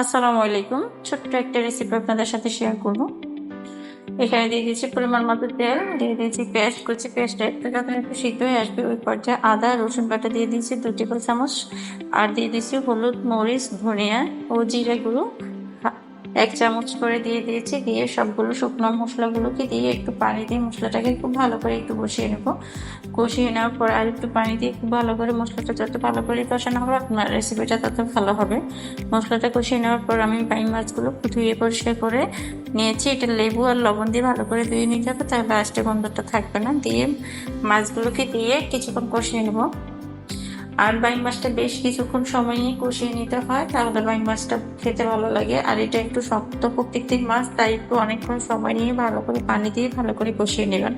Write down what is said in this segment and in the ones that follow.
আসসালামু আলাইকুম। ছোট্ট একটা রেসিপি আপনাদের সাথে শেয়ার করব। এখানে দিয়ে দিয়েছি পরিমাণ মতো তেল, দিয়ে দিয়েছি পেস্ট। করছি পেস্টটা একটু যখন একটু সিদ্ধ হয়ে আসবে, ওই পর্যায়ে আদা, রসুন বাটা দিয়ে দিয়েছি দু টেবিল চামচ। আর দিয়ে দিয়েছি হলুদ, মরিচ, ধনিয়া ও জিরে গুঁড়ো। এক চামচ করে দিয়ে দিয়েছি, দিয়ে সবগুলো শুকনো মশলাগুলোকে দিয়ে একটু পানি দিয়ে মশলাটাকে খুব ভালো করে একটু বসিয়ে নেব। কষিয়ে নেওয়ার পর আর একটু পানি দিয়ে খুব ভালো করে মশলাটা যত ভালো করে কষানো হবে, আপনার রেসিপিটা তত ভালো হবে। মশলাটা কষিয়ে নেওয়ার পর আমি বাইং মাছগুলো ধুয়ে পরিষ্কার করে নিয়েছি। এটা লেবু আর লবণ দিয়ে ভালো করে ধুয়ে নিতে হবে, তাহলে লাস্টে গন্ধটা থাকবে না। দিয়ে মাছগুলোকে দিয়ে কিছুক্ষণ কষিয়ে নেব। আর বাইং মাছটা বেশ কিছুক্ষণ সময় নিয়ে কষিয়ে নিতে হয় তাহলে বাইং মাছটা খেতে ভালো লাগে। আর এটা একটু শক্ত প্রত্যেকটি মাছ, তাই একটু অনেকক্ষণ সময় নিয়ে ভালো করে পানি দিয়ে ভালো করে কষিয়ে নেবেন।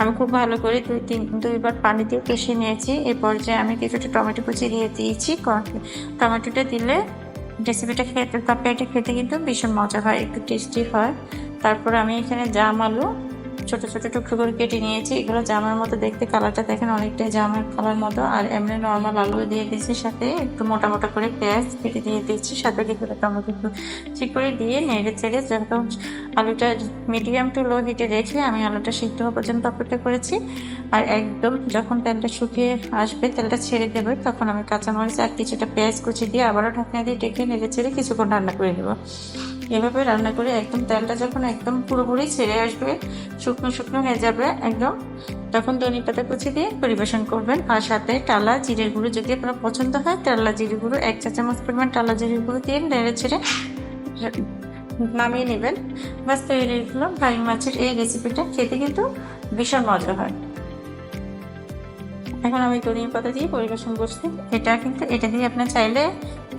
আমি খুব ভালো করে দুই তিন, দুইবার পানি দিয়ে কষিয়ে নিয়েছি। এ পর্যায়ে আমি কিছুটা টমেটো কুচি দিয়ে দিয়েছি। টমেটোটা দিলে রেসিপিটা খেতে, তরকারিটা খেতে কিন্তু ভীষণ মজা হয়, একটু টেস্টি হয়। তারপর আমি এখানে জাম আলু ছোট ছোট টুকরো করে কেটে নিয়েছি। এগুলো জামের মতো দেখতে, কালারটা দেখেন অনেকটাই জামের কালার মতো। আর এমনি নর্মাল আলু দিয়ে দিয়েছি, সাথে একটু মোটা মোটা করে পেঁয়াজ কেটে দিয়ে দিয়েছি, সাথে কিছুটা টমেটো ঠিক করে দিয়ে নেড়ে চেড়ে যখন আলুটা মিডিয়াম টু লো হিটে রেখে আমি আলুটা সিদ্ধ হওয়া পর্যন্ত অপেক্ষা করেছি। আর একদম যখন তেলটা শুকিয়ে আসবে, তেলটা ছেড়ে দেবে, তখন আমি কাঁচামরিচ আর কিছুটা পেঁয়াজ কুচি দিয়ে আবারও ঢাকনা দিয়ে ডেকে নেড়ে চেড়ে কিছুক্ষণ রান্না করে নেব। এভাবে রান্না করে একদম তেলটা যখন একদম পুরোপুরি ছেড়ে আসবে, শুকনো শুকনো হয়ে যাবে একদম, তখন ধনে পাতা কুচি দিয়ে পরিবেশন করবেন। আর সাথে টালা জিরের গুঁড়ো, যদি আপনার পছন্দ হয়, টালা জিরে গুঁড়ো, এক চা চামচ পরিমাণ টালা জিরের গুঁড়ো দিয়ে নেড়ে ছেড়ে নামিয়ে নেবেন। বাস তৈরি হলো ভাই মাছের এই রেসিপিটা খেতে কিন্তু ভীষণ মজা হয়। এখন আমি ধনিয়া পাতা দিয়ে পরিবেশন করছি। এটা কিন্তু, এটা দিয়ে আপনার চাইলে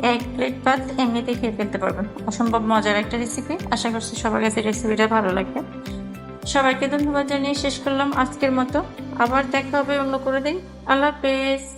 এক প্লেট ভাত এমনিতে খেয়ে ফেলতে পারবেন। অসম্ভব মজার একটা রেসিপি আশা করছি সবার কাছে রেসিপিটা ভালো লাগবে। সবাইকে ধন্যবাদ জানিয়ে শেষ করলাম আজকের মতো। আবার দেখা হবে অন্য করে দিন। আল্লাহ হাফেজ।